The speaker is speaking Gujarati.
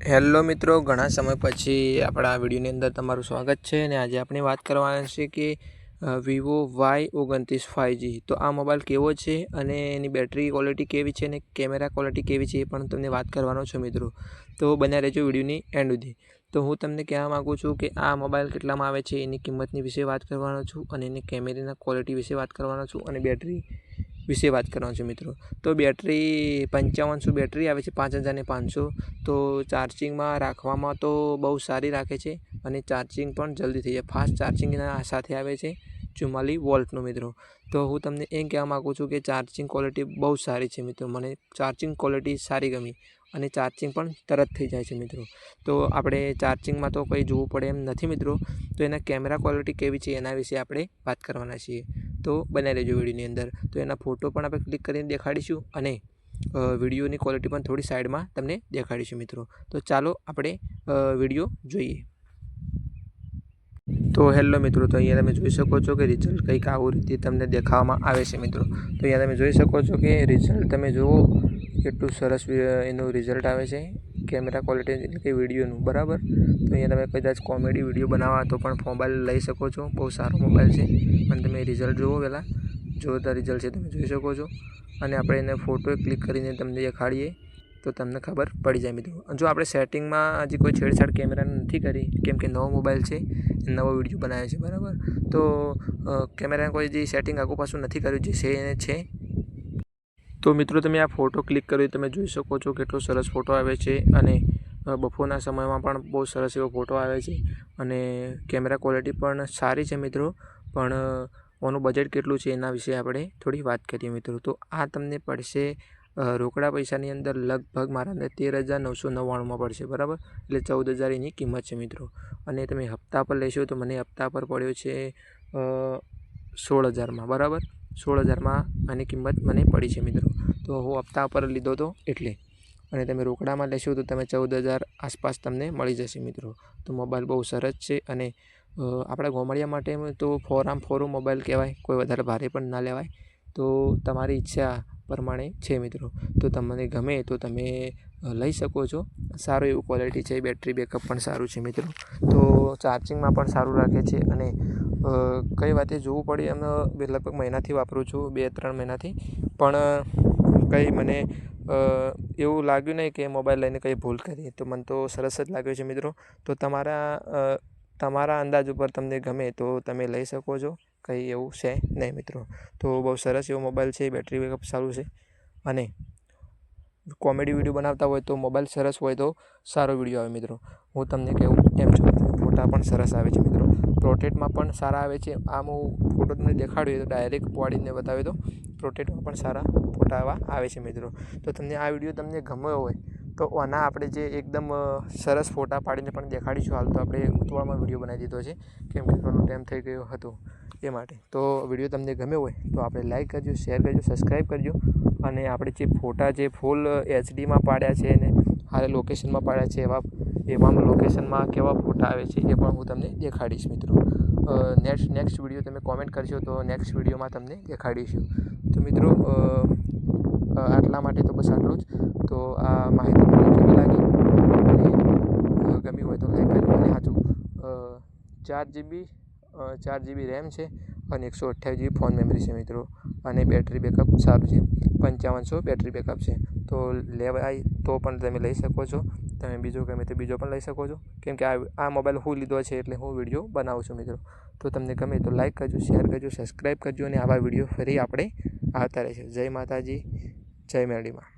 હેલો મિત્રો, ઘણા સમય પછી આપણા વિડીયોની અંદર તમારું સ્વાગત છે અને આજે આપણે વાત કરવાના છે કે વિવો વાય ઓગણત્રીસ ફાઇવજી તો આ મોબાઈલ કેવો છે અને એની બેટરી ક્વોલિટી કેવી છે અને કેમેરા ક્વોલિટી કેવી છે એ પણ તમને વાત કરવાનો છું મિત્રો. તો બન્યા રહેજો વિડીયોની એન્ડ સુધી. તો હું તમને કહેવા માગું છું કે આ મોબાઈલ કેટલામાં આવે છે એની કિંમતની વિશે વાત કરવાનો છું અને એની કેમેરાના ક્વોલિટી વિશે વાત કરવાનો છું અને બેટરી વિશે વાત કરવાનો છું મિત્રો. તો બેટરી પંચાવનસો બેટરી આવે છે? પાંચ હજારને પાંચસો. તો ચાર્જિંગમાં રાખવામાં તો બહુ સારી રાખે છે અને ચાર્જિંગ પણ જલ્દી થઈ જાય. ફાસ્ટ ચાર્જિંગના સાથે આવે છે ચુમ્માલીસ વોલ્ટનું મિત્રો. તો હું તમને એમ કહેવા માગું છું કે ચાર્જિંગ ક્વોલિટી બહુ સારી છે મિત્રો. મને ચાર્જિંગ ક્વોલિટી સારી ગમી અને ચાર્જિંગ પણ તરત થઈ જાય છે મિત્રો. તો આપણે ચાર્જિંગમાં તો કંઈ જોવું પડે એમ નથી મિત્રો. તો એના કેમેરા ક્વોલિટી કેવી છે એના વિશે આપણે વાત કરવાના છીએ. તો બનાવી લેજો વિડીયોની અંદર. તો એના ફોટો પણ આપણે ક્લિક કરીને દેખાડીશું અને વિડીયોની ક્વોલિટી પણ થોડી સાઈડમાં તમને દેખાડીશું મિત્રો. તો ચાલો આપણે વીડિયો જોઈએ. તો હેલો મિત્રો, તો અહીંયા તમે જોઈ શકો છો કે રિઝલ્ટ કંઈક આવું રીતે તમને દેખાવામાં આવે છે મિત્રો. તો અહીંયા તમે જોઈ શકો છો કે રિઝલ્ટ તમે જુઓ, કેટલું સરસ એનું રિઝલ્ટ આવે છે. કેમેરા ક્વોલિટી એટલે કે વિડીયોનું, બરાબર? તો અહીંયા તમે કદાચ કોમેડી વીડિયો બનાવવા તો પણ મોબાઈલ લઈ શકો છો. બહુ સારો મોબાઈલ છે. અને તમે રિઝલ્ટ જુઓ પહેલાં. જોરદાર રિઝલ્ટ છે તમે જોઈ શકો છો. અને આપણે એને ફોટો ક્લિક કરીને તમને દેખાડીએ તો તમને ખબર પડી જાય મિત્રો. જો આપણે સેટિંગમાં હજી કોઈ છેડછાડ કેમેરા નથી કરી, કેમ કે નવો મોબાઈલ છે નવો વીડિયો બનાવ્યો છે, બરાબર? તો કેમેરાને કોઈ જે સેટિંગ આગુ પાછું નથી કર્યું, જે છે એને છે તો મિત્રો તમે આ ફોટો ક્લિક કર્યો તમે જોઈ શકો છો કેટલો સરસ ફોટો આવે છે અને બપોરના સમયમાં પણ બહુ સરસ એવો ફોટો આવે છે અને કેમેરા ક્વોલિટી પણ સારી છે મિત્રો, પણ ઓનું બજેટ કેટલું છે એના વિશે આપણે થોડી વાત કરીએ મિત્રો. તો આ તમને પડશે રોકડા પૈસાની અંદર લગભગ મારા અંદર તેર હજાર નવસો નવ્વાણુંમાં પડશે, બરાબર? એટલે ચૌદ હજાર એની કિંમત છે મિત્રો. અને તમે હપ્તા પર લેશો તો મને હપ્તા પર પડ્યો છે સોળ હજારમાં, બરાબર? સોળ હજારમાં આની કિંમત મને પડી છે મિત્રો. તો હું હપ્તા પર લીધો હતો એટલે. અને તમે રોકડામાં લેશો તો તમે ચૌદ હજાર આસપાસ તમને મળી જશે મિત્રો. તો મોબાઈલ બહુ સરસ છે અને આપણા ગોમડિયા માટે તો ફોર આમ ફોરું મોબાઈલ કહેવાય. કોઈ વધારે ભારે પણ ના લેવાય. તો તમારી ઈચ્છા પ્રમાણે છે મિત્રો. તો તમને ગમે તો તમે લઈ શકો છો. સારું એવું ક્વોલિટી છે બેટરી બેકઅપ પણ સારું છે મિત્રો. તો ચાર્જિંગમાં પણ સારું રાખે છે અને કઈ વાતે જોવું પડે એમ લગભગ મહિનાથી વાપરું છું, બે ત્રણ મહિનાથી. પણ, કંઈ મને એવું લાગ્યું નહીં કે મોબાઈલ લઈને કંઈ ભૂલ કરી. તો મને તો સરસ જ લાગ્યું છે મિત્રો. તો તમારા તમારા અંદાજ ઉપર તમને ગમે તો તમે લઈ શકો છો. કંઈ એવું છે નહીં મિત્રો. તો બહુ સરસ એવો મોબાઈલ છે, બેટરી બેકઅપ સારું છે. અને કોમેડી વીડિયો બનાવતા હોય તો મોબાઈલ સરસ હોય તો સારો વીડિયો આવે મિત્રો. હું તમને કહેવું એમ છું, ફોટા પણ સરસ આવે છે મિત્રો. પ્રોટેટમાં પણ સારા આવે છે. આમ હું ફોટો તમને દેખાડ્યો તો ડાયરેક્ટ પાડીને બતાવે તો. પ્રોટેટમાં પણ સારા ફોટા આવા આવે છે મિત્રો. તો તમને આ વીડિયો તમને ગમ્યો હોય તો આના આપણે જે એકદમ સરસ ફોટા પાડીને પણ દેખાડીશું. હાલ તો આપણે ઉતવાળમાં વીડિયો બનાવી દીધો છે. કેમ કે ઘણો ટાઈમ થઈ ગયો હતો. એ માટે. તો વીડિયો તમને ગમ્યો હોય તો આપણે લાઈક કરજો શેર કરજો સબસ્ક્રાઈબ કરજો અને આપણે જે ફોટા, જે ફૂલ એચડીમાં પાડ્યા છે અને હારે લોકેશનમાં પાડ્યા છે, એવા એવા લોકેશનમાં કેવા ફોટા આવે છે એ પણ હું તમને દેખાડીશ મિત્રો. નેક્સ્ટ નેક્સ્ટ વીડિયો તમે કોમેન્ટ કરશો તો નેક્સ્ટ વિડીયોમાં તમને દેખાડીશું. તો મિત્રો આટલા માટે તો બસ આટલું જ. તો આ માહિતી મને કેવી લાગી? અને ગમી હોય તો લાઈક કરજો અને સાચું ચાર જીબી ચાર જીબી રેમ છે અને એકસો અઠ્યાવીસ જીબી ફોન મેમરી છે મિત્રો. અને બેટરી બેકઅપ સારું છે. પંચાવનસો બેટરી બેકઅપ છે. તો લેવાય તો પણ તમે લઈ શકો છો. તમે બીજો ગમે તે બીજો પણ લઈ શકો છો. કેમ કે આ આ મોબાઈલ હું લીધો છે એટલે હું વીડિયો બનાવું છું મિત્રો. તો તમને ગમે તો લાઈક કરજો શેર કરજો સબસ્ક્રાઈબ કરજો અને આવા વીડિયો ફરી આપણે આવતા રહેશે. જય માતાજી, જય મેરડીમાં.